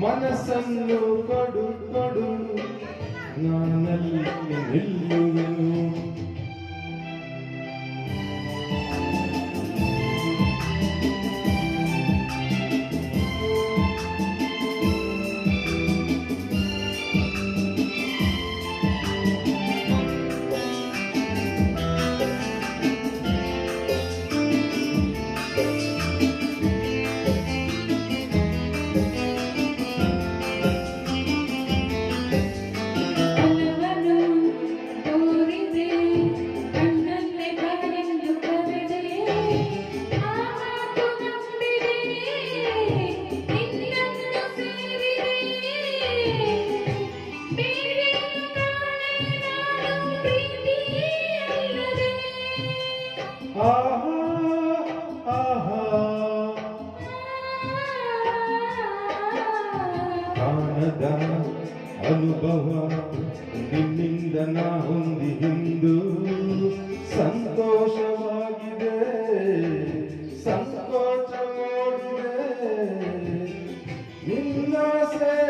ಮನಸ್ಸನ್ನು ಕೊಡು ಕೊಡು ನಾನಲ್ಲಿ ನಿಲ್ಲುವೆನು ಅನುಭವ ನಿನ್ನಿಂದ ನಾ ಹೊಂದಿ ಹಿಂದು ಸಂತೋಷವಾಗಿದೆ ಸಂತೋಷ ನಿನ್ನ ಸೇ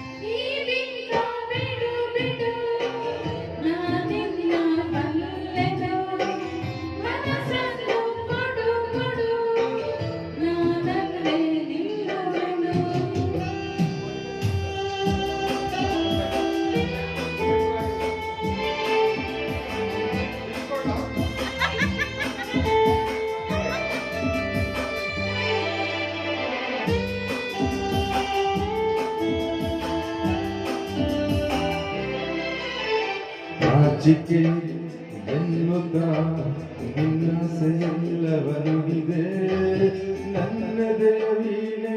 ರಾಜಿಕೆ ಎನ್ನುತ್ತ ನಿನ್ನ ಸೆಲ್ಲವನು ಇದೆ ನನ್ನ ದೇವಿನೇ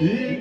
E